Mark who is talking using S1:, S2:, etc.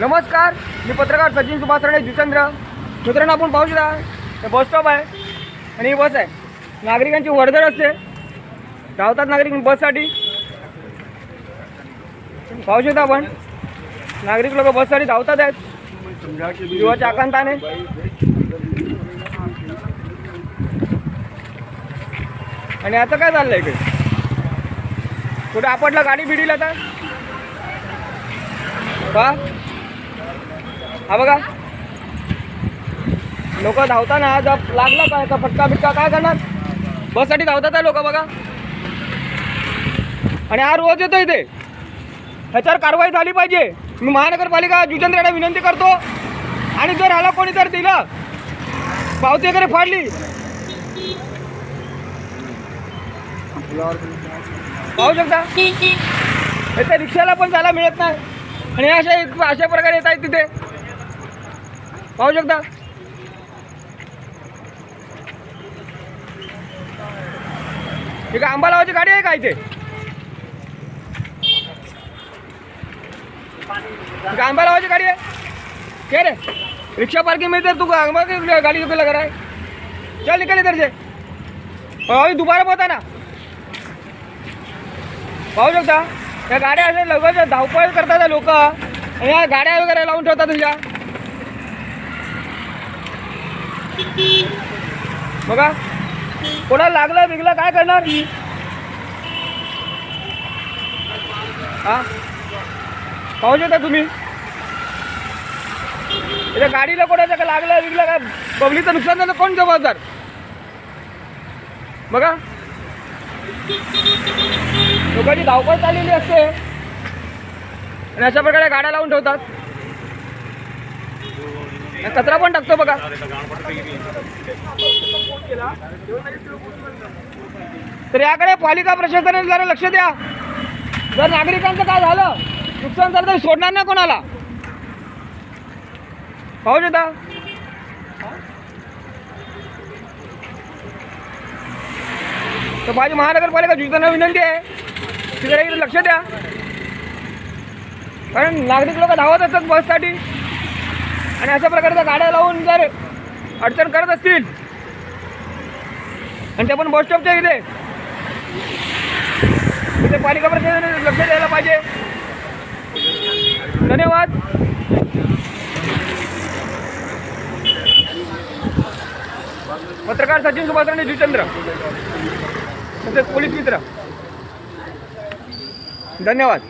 S1: नमस्कार मी पत्रकार सचिन सुभाष राणे जुचंद्र मित्रांनो आपण पाहू शकता हे बस स्टॉप आहे आणि ही बस आहे. नागरिकांची वर्दळ असते. धावतात नागरिक बससाठी. पाहू शकता आपण नागरिक लोक बससाठी धावतात आहेत. जीवाच्या आकांताने. आणि आता काय चाललंय इकडे? कुठे आपटलं गाडी बिडीला आता? का हा बघा. लोक धावताना जर लागला काय? का फटका बिटका काय करणार? बससाठी धावतात आहे लोक बघा. आणि हा रोज येतो इथे. ह्याच्यावर कारवाई झाली पाहिजे. मी महानगरपालिका जुचंद्र यांना विनंती करतो. आणि जर ह्याला कोणी जर दिलं पावती वगैरे फाडली. पाहू शकता? त्या रिक्षाला पण जायला मिळत नाही. आणि अशा अशा प्रकारे येत आहेत तिथे. पाहू शकता? ठीक आहे आंबा लावायची गाडी आहे का इथे? आंबा लावायची गाडी आहे? के रे. रिक्षा पार्किंग में इधर तू आंबा की गाड़ी क्यों लगा रहा है चल निकल इधर से और अभी दोबारा पोहता ना पाहू शकता? या गाड्या अशा लगेच धावपळ करतात लोक. या गाड्या वगैरे लावून ठेवतात तुझ्या. बघा. कोणाला लागलं बिगलं काय करणार? हा? पाहू शकता तुम्ही? त्याच्या गाडीला कोणाचं का लागलं बिगलं काय? पब्लिकचं नुकसान झालं कोण जबाबदार? बघा. लोकांची धावपळ चाललेली असते. आणि अशा प्रकारे गाड्या लावून ठेवतात. कचरा पण टाकतो बघा. तर याकडे पालिका प्रशासनाने जरा लक्ष द्या. जर नागरिकांचं काय झालं नुकसान झालं तर सोडणार नाही कोणाला. पाहू शकता? तर माझी महानगरपालिका जुजताना विनंती आहे तिकडे लक्ष द्या. कारण नागरिक लोक धावत असतात बससाठी. आणि अशा प्रकारच्या गाड्या लावून जर अडचण करत असतील आणि ते पण बस स्टॉपच्या इथे इथे पालिका प्रशासनाने लक्ष द्यायला पाहिजे. धन्यवाद. पत्रकार सचिन सुभाष राणे जुचंद्र तसेच पोलीस मित्र. धन्यवाद.